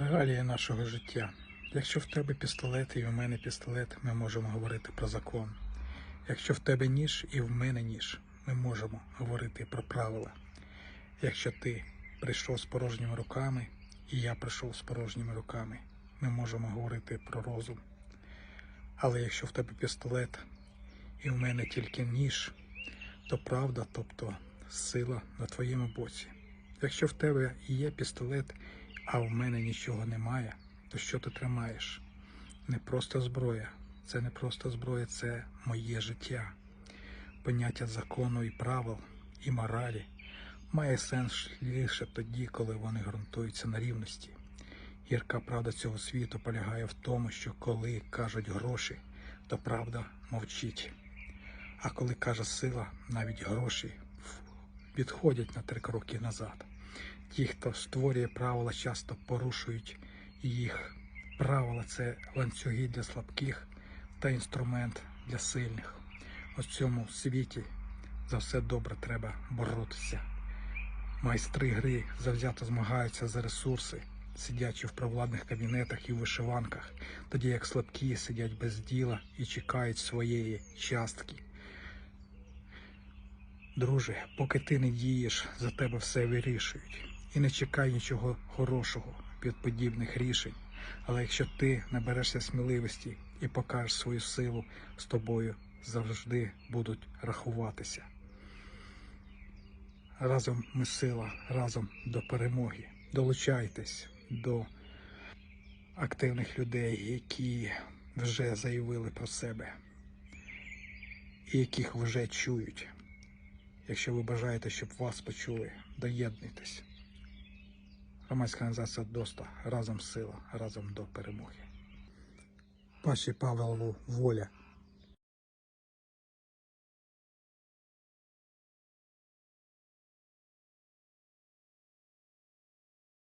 Реалії нашого життя. Якщо в тебе пістолет і в мене пістолет, ми можемо говорити про закон. Якщо в тебе ніж і в мене ніж, ми можемо говорити про правила. Якщо ти прийшов з порожніми руками, і я прийшов з порожніми руками, ми можемо говорити про розум. Але якщо в тебе пістолет і в мене тільки ніж, то правда, тобто сила на твоєму боці. Якщо в тебе є пістолет, а в мене нічого немає, то що ти тримаєш? Не просто зброя. Це не просто зброя, це моє життя. Поняття закону і правил, і моралі має сенс лише тоді, коли вони ґрунтуються на рівності. Гірка правда цього світу полягає в тому, що коли кажуть гроші, то правда мовчить. А коли каже сила, навіть гроші відходять на три кроки назад. Ті, хто створює правила, часто порушують їх. Правила це ланцюги для слабких та інструмент для сильних. У цьому світі за все добре треба боротися. Майстри гри завзято змагаються за ресурси, сидячи в провладних кабінетах і вишиванках, тоді як слабкі сидять без діла і чекають своєї частки. Друже, поки ти не дієш, за тебе все вирішують. І не чекай нічого хорошого від подібних рішень. Але якщо ти наберешся сміливості і покажеш свою силу, з тобою завжди будуть рахуватися. Разом ми сила, разом до перемоги. Долучайтесь до активних людей, які вже заявили про себе і яких вже чують. Якщо ви бажаєте, щоб вас почули, доєднуйтесь. Громадська організація ДОСТА разом сила, разом до перемоги. Паші Павлову воля.